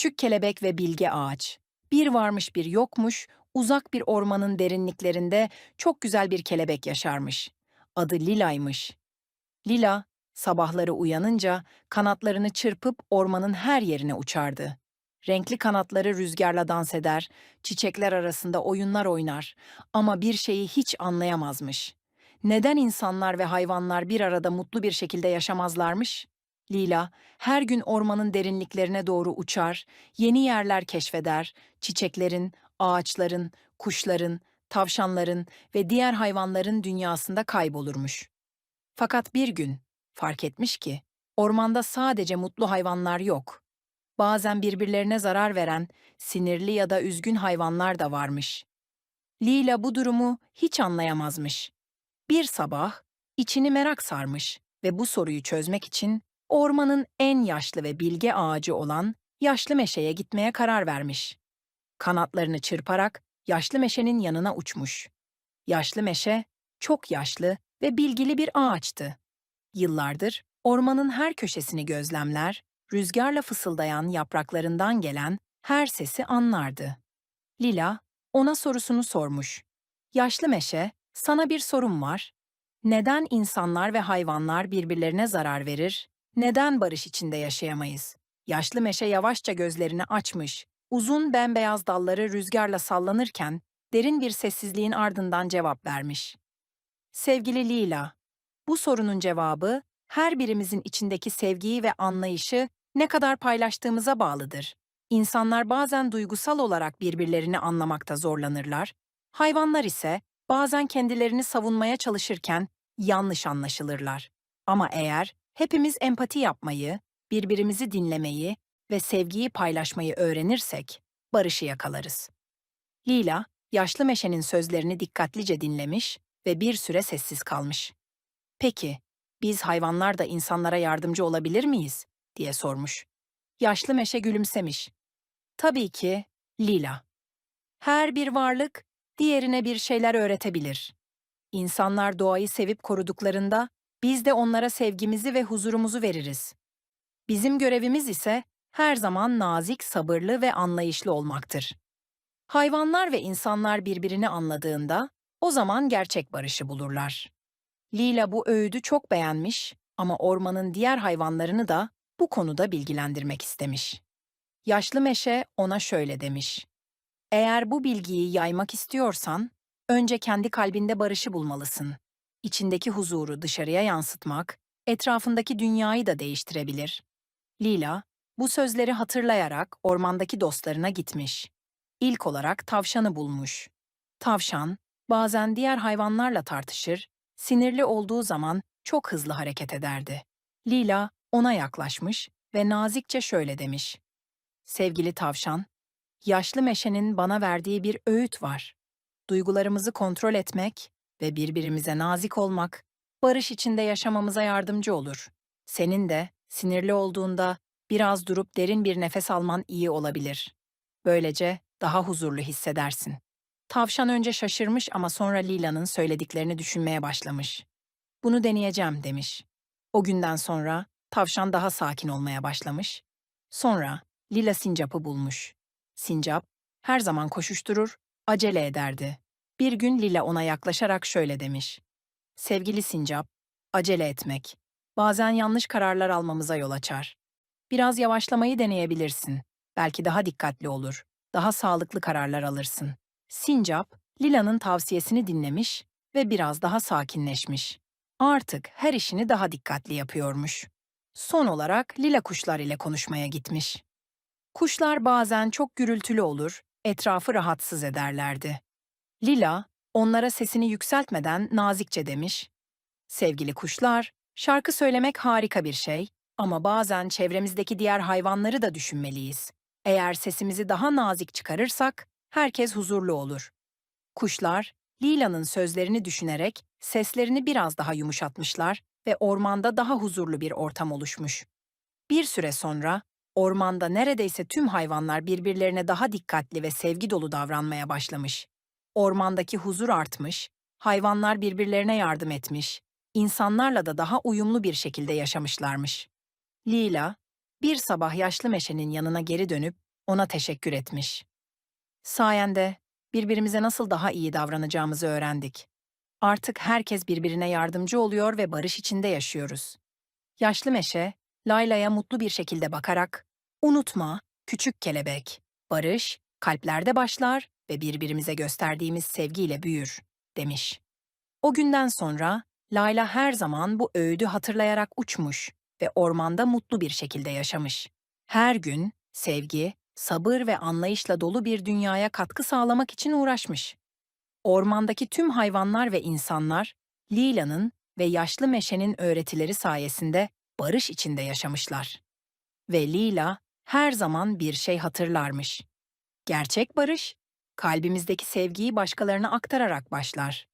Küçük kelebek ve bilge ağaç. Bir varmış bir yokmuş, uzak bir ormanın derinliklerinde çok güzel bir kelebek yaşarmış. Adı Lila'ymış. Lila, sabahları uyanınca kanatlarını çırpıp ormanın her yerine uçardı. Renkli kanatları rüzgarla dans eder, çiçekler arasında oyunlar oynar ama bir şeyi hiç anlayamazmış. Neden insanlar ve hayvanlar bir arada mutlu bir şekilde yaşamazlarmış? Lila, her gün ormanın derinliklerine doğru uçar, yeni yerler keşfeder, çiçeklerin, ağaçların, kuşların, tavşanların ve diğer hayvanların dünyasında kaybolurmuş. Fakat bir gün fark etmiş ki ormanda sadece mutlu hayvanlar yok. Bazen birbirlerine zarar veren, sinirli ya da üzgün hayvanlar da varmış. Lila bu durumu hiç anlayamazmış. Bir sabah içini merak sarmış ve bu soruyu çözmek için ormanın en yaşlı ve bilge ağacı olan yaşlı meşeye gitmeye karar vermiş. Kanatlarını çırparak yaşlı meşenin yanına uçmuş. Yaşlı meşe çok yaşlı ve bilgili bir ağaçtı. Yıllardır ormanın her köşesini gözlemler, rüzgarla fısıldayan yapraklarından gelen her sesi anlardı. Lila ona sorusunu sormuş. Yaşlı meşe, sana bir sorum var. Neden insanlar ve hayvanlar birbirlerine zarar verir? Neden barış içinde yaşayamayız? Yaşlı meşe yavaşça gözlerini açmış, uzun bembeyaz dalları rüzgarla sallanırken derin bir sessizliğin ardından cevap vermiş. Sevgili Lila, bu sorunun cevabı her birimizin içindeki sevgiyi ve anlayışı ne kadar paylaştığımıza bağlıdır. İnsanlar bazen duygusal olarak birbirlerini anlamakta zorlanırlar, hayvanlar ise bazen kendilerini savunmaya çalışırken yanlış anlaşılırlar. Ama eğer hepimiz empati yapmayı, birbirimizi dinlemeyi ve sevgiyi paylaşmayı öğrenirsek, barışı yakalarız. Lila, yaşlı meşenin sözlerini dikkatlice dinlemiş ve bir süre sessiz kalmış. Peki, biz hayvanlar da insanlara yardımcı olabilir miyiz? diye sormuş. Yaşlı meşe gülümsemiş. Tabii ki, Lila. Her bir varlık diğerine bir şeyler öğretebilir. İnsanlar doğayı sevip koruduklarında biz de onlara sevgimizi ve huzurumuzu veririz. Bizim görevimiz ise her zaman nazik, sabırlı ve anlayışlı olmaktır. Hayvanlar ve insanlar birbirini anladığında o zaman gerçek barışı bulurlar. Lila bu öğüdü çok beğenmiş ama ormanın diğer hayvanlarını da bu konuda bilgilendirmek istemiş. Yaşlı meşe ona şöyle demiş. Eğer bu bilgiyi yaymak istiyorsan, önce kendi kalbinde barışı bulmalısın. İçindeki huzuru dışarıya yansıtmak, etrafındaki dünyayı da değiştirebilir. Lila, bu sözleri hatırlayarak ormandaki dostlarına gitmiş. İlk olarak tavşanı bulmuş. Tavşan, bazen diğer hayvanlarla tartışır, sinirli olduğu zaman çok hızlı hareket ederdi. Lila ona yaklaşmış ve nazikçe şöyle demiş. Sevgili tavşan, yaşlı meşenin bana verdiği bir öğüt var. Duygularımızı kontrol etmek ve birbirimize nazik olmak, barış içinde yaşamamıza yardımcı olur. Senin de sinirli olduğunda biraz durup derin bir nefes alman iyi olabilir. Böylece daha huzurlu hissedersin. Tavşan önce şaşırmış ama sonra Lila'nın söylediklerini düşünmeye başlamış. Bunu deneyeceğim demiş. O günden sonra tavşan daha sakin olmaya başlamış. Sonra Lila sincapı bulmuş. Sincap her zaman koşuşturur, acele ederdi. Bir gün Lila ona yaklaşarak şöyle demiş. Sevgili sincap, acele etmek. Bazen yanlış kararlar almamıza yol açar. Biraz yavaşlamayı deneyebilirsin. Belki daha dikkatli olur. Daha sağlıklı kararlar alırsın. Sincap, Lila'nın tavsiyesini dinlemiş ve biraz daha sakinleşmiş. Artık her işini daha dikkatli yapıyormuş. Son olarak Lila kuşlar ile konuşmaya gitmiş. Kuşlar bazen çok gürültülü olur, etrafı rahatsız ederlerdi. Lila, onlara sesini yükseltmeden nazikçe demiş. Sevgili kuşlar, şarkı söylemek harika bir şey ama bazen çevremizdeki diğer hayvanları da düşünmeliyiz. Eğer sesimizi daha nazik çıkarırsak, herkes huzurlu olur. Kuşlar, Lila'nın sözlerini düşünerek seslerini biraz daha yumuşatmışlar ve ormanda daha huzurlu bir ortam oluşmuş. Bir süre sonra ormanda neredeyse tüm hayvanlar birbirlerine daha dikkatli ve sevgi dolu davranmaya başlamış. Ormandaki huzur artmış, hayvanlar birbirlerine yardım etmiş, insanlarla da daha uyumlu bir şekilde yaşamışlarmış. Lila, bir sabah yaşlı meşenin yanına geri dönüp ona teşekkür etmiş. Sayende birbirimize nasıl daha iyi davranacağımızı öğrendik. Artık herkes birbirine yardımcı oluyor ve barış içinde yaşıyoruz. Yaşlı meşe, Layla'ya mutlu bir şekilde bakarak, unutma, küçük kelebek, barış, kalplerde başlar ve birbirimize gösterdiğimiz sevgiyle büyür, demiş. O günden sonra Layla her zaman bu öğüdü hatırlayarak uçmuş ve ormanda mutlu bir şekilde yaşamış. Her gün sevgi, sabır ve anlayışla dolu bir dünyaya katkı sağlamak için uğraşmış. Ormandaki tüm hayvanlar ve insanlar Lila'nın ve yaşlı meşenin öğretileri sayesinde barış içinde yaşamışlar. Ve Lila her zaman bir şey hatırlarmış. Gerçek barış, kalbimizdeki sevgiyi başkalarına aktararak başlar.